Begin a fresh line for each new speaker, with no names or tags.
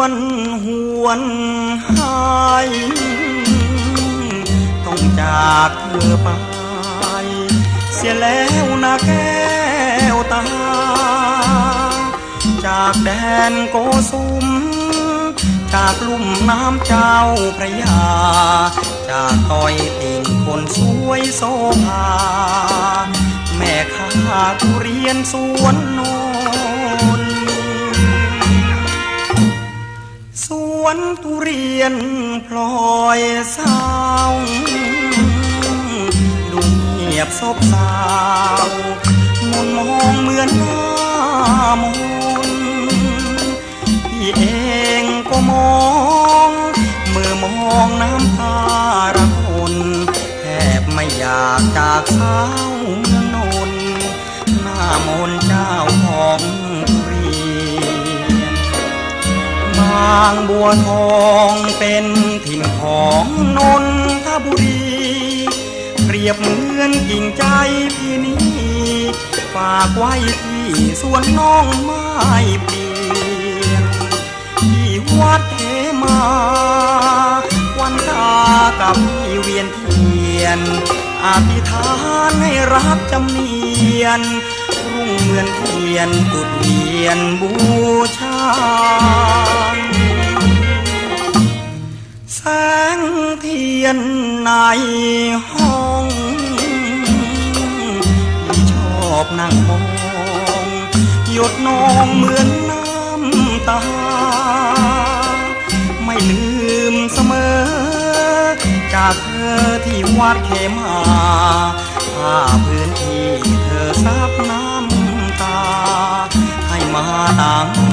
วนหวนหายต้องจากเธอไป เสียแล้วนะแก้วตา จากแดนโกสุม จากลุ่มน้ำเจ้าพระยา จากต้อยติ่งคนสวยโซภา แม่ค้าทุเรียนสวน วนทุเรียนพลอยเศร้าดูเงียบซบเศร้ามนมองเหมือนหน้ามนพี่เองก็มองเมื่อมองน้ำตาระคนแทบไม่อยากจากสาวเมืองนนหน้ามนเจ้าของางบัวทองเป็นถิ่นของนนทบุรี เปรียบเหมือนกิ่งใจพี่นี้ฝากไว้ที่สวนน้องไม้เปลี่ยนที่วัดเทมา วันตากับพี่เวียนเทียนอธิษฐานให้รักจำเนียนรุ่งเหมือนเทียนจุดเทียนบูชาียนในห้องชอบนั่งมอง หยดนองเหมือนน้ำตา ไม่ลืมเสมอ จากเธอที่วัดเขมาผ้าพื้นที่เธอซับน้ำตา ให้มาต่าง